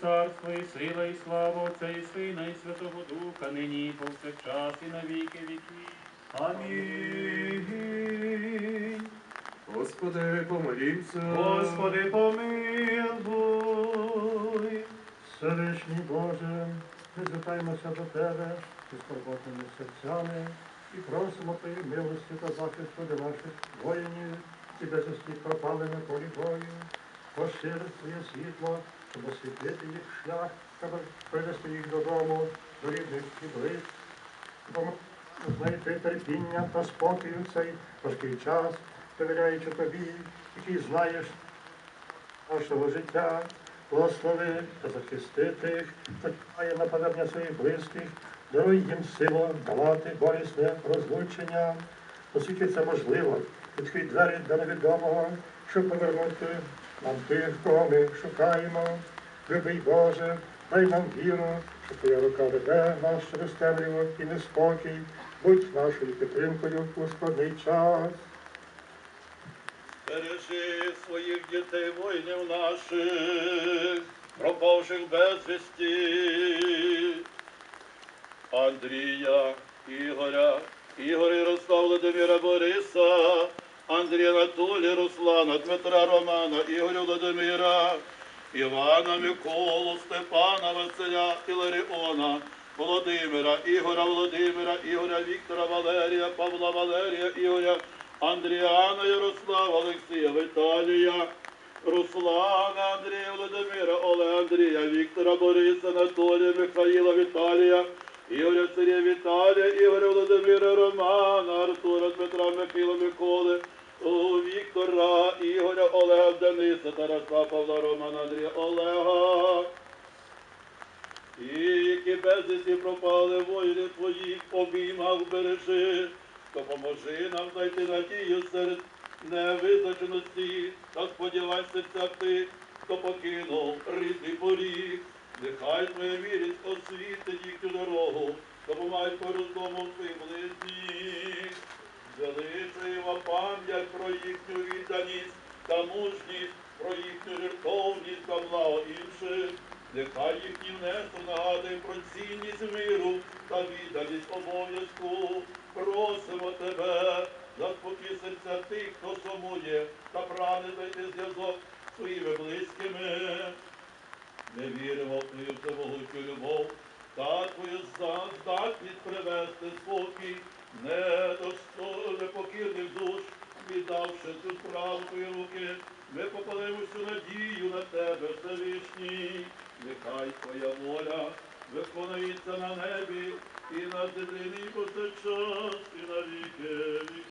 царство і сила, і слава Отця і Сина, і Святого Духа, нині і повсякчас, і на віки віків. Амінь. Господи, помолімся. Господи, помилуй. Всевишній Боже, ми звертаємося до Тебе зі скорботними серцями і просимо Твої милості та захисту для наших воїнів і безвісті пропали на полі бою. Пошири Твоє світло, щоб освітлити їх шлях, щоб привести їх додому, до рідних і близьких. Допоможи знайти терпіння та спокій у цей важкий час, довіряючи тобі, який знаєш нашого життя, благослови та захисти тих, хто чекає на повернення своїх близьких, даруй їм силу долати болісне розлучення, оскільки це можливо, відкрий двері до невідомого, щоб повернути нам тих, кого ми шукаємо. Любий Боже, дай нам віру, що Твоя рука веде нас через темряву і неспокій, будь нашою підтримкою у складний час. Бережи своїх дітей, воїнів наших, пропавших безвісті, Андрія, Ігоря, Ігоря Ярослава Володимира Бориса, Андрія Анатолія, Руслана, Дмитра Романа, Ігоря Володимира, Івана Миколу, Степана Василя, Іларіона, Володимира, Ігоря Володимира, Ігоря Віктора Валерія, Павла Валерія, Ігоря Андріана, Ярослава, Олексія, Віталія, Руслана, Андрія, Володимира, Олега Андрія, Віктора, Бориса, Анатолія, Михаїла, Віталія, Ігоря Сергія Віталія, Ігоря Володимира, Романа, Артура, Дмитра, Михайла, Миколи, о, Віктора, Ігоря, Олега, Дениса, Тараса, Павла, Романа, Андрія, Олега. І які безвісті пропали воїни твої, обіймах бережи, допоможи нам знайти надію серед невизначеності, та сподівайся тих, хто покинув рідний поріг. Нехай твоя вірність освітить їхню дорогу, допомагай порозуму своїм близьких. Величаємо пам'ять про їхню відданість та мужність, про їхню жертовність та благо інших. Нехай їхній внесок нагадує про цінність миру та відданість обов'язку. Просимо тебе, заспокій серця тих, хто сумує та прагне знайти зв'язок своїми близькими. Ми віримо в твою всемогутню любов та твою здатність привести спокій, твої руки, ми покладемо всю надію на тебе, Всевишній. нехай твоя воля виконується на небі і на землі, це час, і на віки.